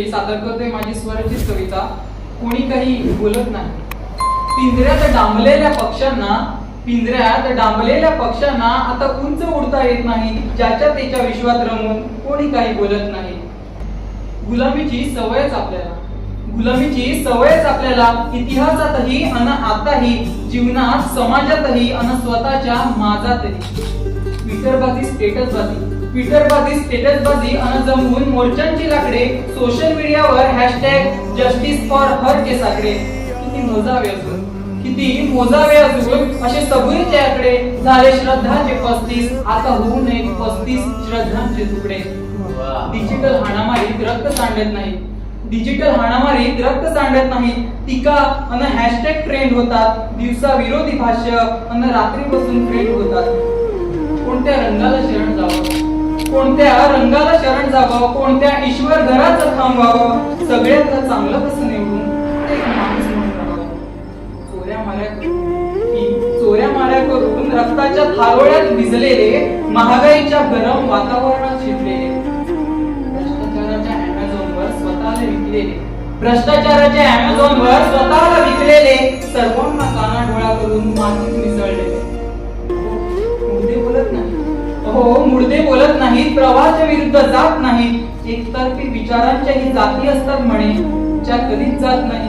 सादर करतोय माझी स्वरचित कविता. कोणी काही बोलत नाही. पिंजऱ्यात डांबलेल्या पक्ष्यांना पिंजऱ्यात डांबलेल्या पक्ष्यांना आता उंच उडता येत नाही. ज्याच्या त्याच्या विश्वात रमून कोणी काही बोलत नाही. गुलामीची सवयच आपल्याला. गुलामीची सवयच आपल्याला इतिहासातही अन आताही जीवनात समाजातही अन स्वतःच्या माझातही ट्विटरबाजी स्टेटसबाजी. ट्विटरबाजी स्टेटसबाजी अन जमवून मोर्चांची लाकडे सोशल मीडियावर हॅशटॅग जस्टिस फॉर हर के साकडे. किती मोजावे असून किती मोजावे असून असे सबुरीचे आकडे. झाले श्रद्धाचे पस्तीस आता होऊ नये पस्तीस श्रद्धांचे तुकडे. डिजिटल हाणामारीत रक्त सांडत नाही. डिजिटल हाणामारीत रक्त सांडत नाही. टीका अन हॅशटॅग ट्रेंड होतात. दिवसा विरोधी भाष्य अन रात्री बसून ट्रेंड होतात. कोणत्या रंगाला शरण जावं? कोणत्या रंगाला शरण जावं? कोणत्या ईश्वर घराचं थांबवावं सगळ्यात चांगलं कसं निवडून ते एक माणूस म्हणून चोऱ्या माऱ्या चोऱ्या माऱ्या करून रक्ताच्या थारोळ्यात भिजलेले महागाईच्या गरम वातावरणात शिरलेले. स्वतःला भ्रष्टाचाराच्या अमेझॉन वर स्वतःला विकलेले सर्वांना काना डोळा करून मातीत मिसळले. मुर्दे बोलत नाही हो मुर्दे बोलत नाहीत प्रवाहाच्या विरुद्ध जात नाहीत. एकतर्फी विचारांच्या ही जाती असतात म्हणे ज्या कधीच जात नाही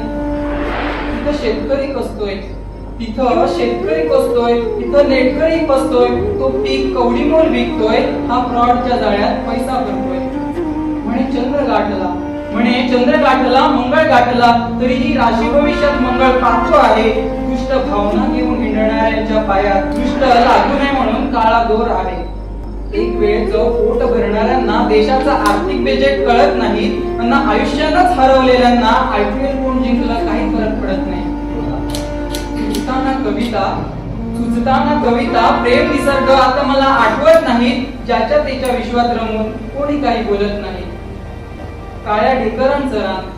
तिथं शेतकरी कसतोय? तिथं शेतकरी कसतोय? तिथं नेटकरी कसतोय? तो पीक कवडीमोल विकतोय हा फ्रॉडच्या जाळ्यात पैसा भरतोय. म्हणे चंद्र गाठला म्हणे चंद्र गाठला मंगळ गाठला तरीही राशी भविष्यात मंगळ पाहतो आहे. दुष्ट भावना घेऊन हिंडणाऱ्यांच्या पायात दुष्ट लागू नये म्हणून काळा दोर आहे. एक वेळ जो पोट भरणाऱ्यांना देशाचा आर्थिक बजेट कळत नाही त्यांना आयुष्यानच हरवलेल्यांना आयपीएल कोण जिंकलं काही फरक पडत नाही. सुचताना कविता सुचताना कविता प्रेम निसर्ग आता मला आठवत नाही ज्याच्या त्याच्या विश्वात रमून कोणी काही बोलत नाही. काळ्या ढेकरण चरण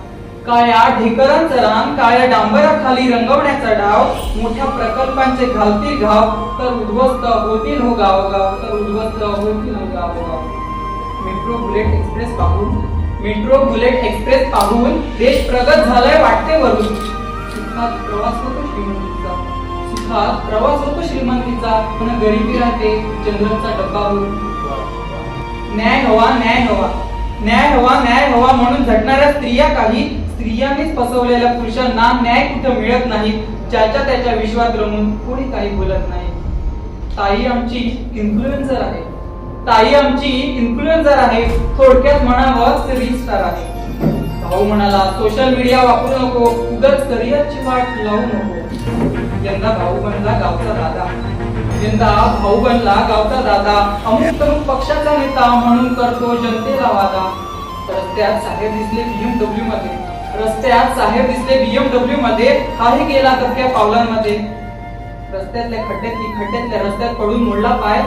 काळ्या ढेकरण चरान काळ्या डांबराखाली रंगवण्याचा डाव. मोठ्या प्रकल्पांचे घालतील घाव तर उद्ध्वस्त होतील हो गावोगाव तर उद्ध्वस्त होतील हो गावोगाव. मेट्रो बुलेट एक्सप्रेस पाहून. मेट्रो बुलेट एक्सप्रेस पाहून देश प्रगत झालाय वाटते वरून. सुखात प्रवास होतो श्रीमंतीचा. सुखात प्रवास होतो श्रीमंतीचा. पण गरिबी राहते चंद्राचा डब्बा होऊन. न्याय हवा न्याय हवा. न्याय हवा न्याय हवा म्हणून झटणाऱ्या स्त्रिया काही स्त्रियांनीच फसवलेल्या पुरुषांना न्याय कुठं मिळत नाही? ज्याच्या त्याच्या विश्वात रमून कोणी काही बोलत नाही. ताई आमची इन्फ्लुएन्सर आहे. ताई आमची इन्फ्लुएन्सर आहे. थोडक्यात म्हणावं रील स्टार आहे. भाऊ म्हणाला सोशल मीडिया वापरू नको. उगाच करिअरची वाट लावू नको. यंदा भाऊ म्हणला गावचा दादा. जिंदा भाऊ बनला गावचा दादा अमुक तमुक पक्षाचा नेता म्हणून करतो जनतेला वादा. रस्त्यात साहेब दिसले बीएमडब्ल्यू मध्ये. रस्त्यात साहेब दिसले बीएमडब्ल्यू मध्ये. हाही गेला धक्क्या पावलांमध्ये. रस्त्यातल्या खड्ड्यात की खड्ड्यातल्या रस्त्यात पडून मोडला पाय.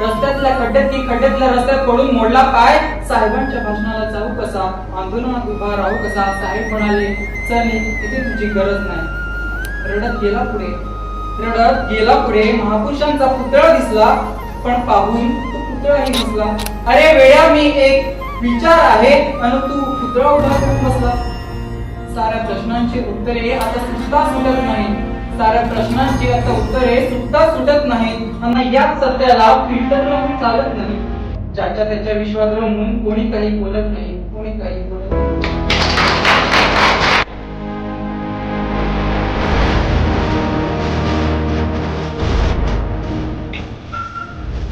रस्त्यातल्या खड्ड्यात की खड्ड्यातल्या रस्त्यात पडून मोडला पाय. साहेबांच्या भाषणाला जाऊ कसा? आंदोलनात उभा राहू कसा? साहेब म्हणाले चल इथे तुझी गरज नाही. रडत गेला पुढे. रडत गेला पुढे. महापुरुषांचा पुतळा दिसला पण पाहून तो पुतळाही दिसला अरे वेळा मी एक विचार आहे. आणि तू पुतळा उभा करून बसला. साऱ्या प्रश्नांची उत्तरे आता सुद्धा सुटत नाही साऱ्या प्रश्नांची आता उत्तरे सुद्धा सुटत नाहीत. आणि याच सत्याला फिल्टर लावून चालत नाही. ज्याच्या त्याच्या विश्वात रमून कोणी काही बोलत नाही कोणी काही बोलत